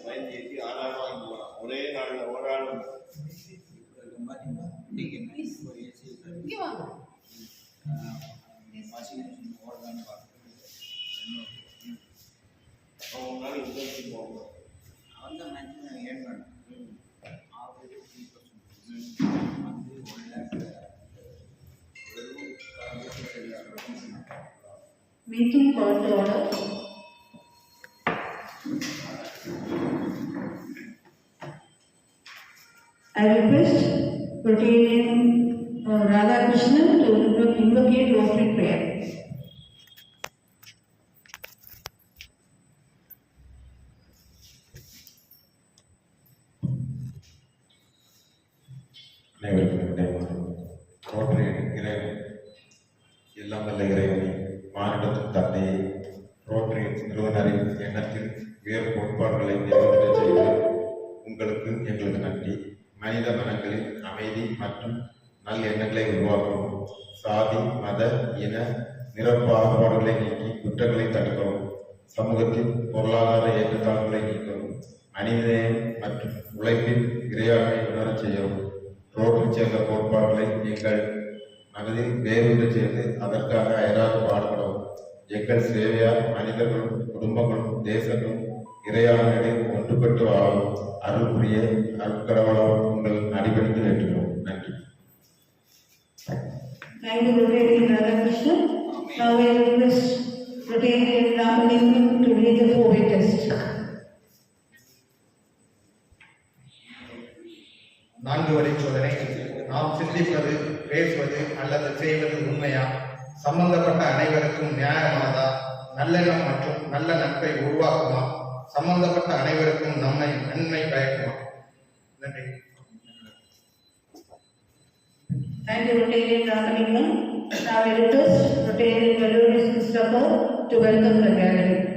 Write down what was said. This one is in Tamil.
பதினஞ்சு ஏற்றி ஆறாயிரம் வாங்கி போகலாம் ஒரே நாளில் ஒரு ஆள் இங்கே வாங்க அவங்க நாள் இருபத்தி போகணும் Meeting called to order. I request Protein uh, Radhakrishnan to invo- invocate opening prayer. அனைவருக்கும் விடைமாறு ரோட்டரி எல்லாம் வல்ல இறைவனை மானிடத்தின் தந்தையை ரோட்டரி நிறுவனரின் எண்ணத்தில் உயர் கோட்பாடுகளை நிறைவேற்ற மனித மனங்களில் அமைதி மற்றும் நல் எண்ணங்களை உருவாக்கவும் சாதி மத இன நிற நீக்கி குற்றங்களை தடுக்கவும். சமூகத்தின் பொருளாதார ஏற்றத்தாழ்வுகளை நீக்கவும். மனிதநேயம் மற்றும் உழைப்பின் இறையாண்மை உணரச் செய்யவும். ரோட்டில் சேர்ந்த கோட்பாடுகளை எங்கள் மனதில் வேரூன்ற சேர்ந்து அதற்காக அயராது பாடுபடவும். எங்கள் சேவையால் மனிதர்களும் குடும்பங்களும் தேசங்களும் இறையாண்மையில் ஒன்றுபட்டு வாழவும் அருள் புரிய அருட்கடவுளால் உங்கள் அடிபணித்து வேண்டுகிறோம். நன்றி. Thank you, Rotarian Radhakrishnan. Now I request Rotarian Ramalingam to read the four-way test. நான்கு வழி சோதனை. நாம் சிந்திப்பது பேசுவது அல்லது செய்வது உண்மையா? சம்பந்தப்பட்ட அனைவருக்கும் நியாயமானதா? நல்லெண்ணம் மற்றும் நல்ல நட்பை உருவாக்குமா? சம்பந்தப்பட்ட அனைவருக்கும் நம்மை நன்மை பயக்குமா நன்றி Thank you, Rotarian Ramalingam. Now I request Rotarian Melodious Mustafa to welcome the gathering.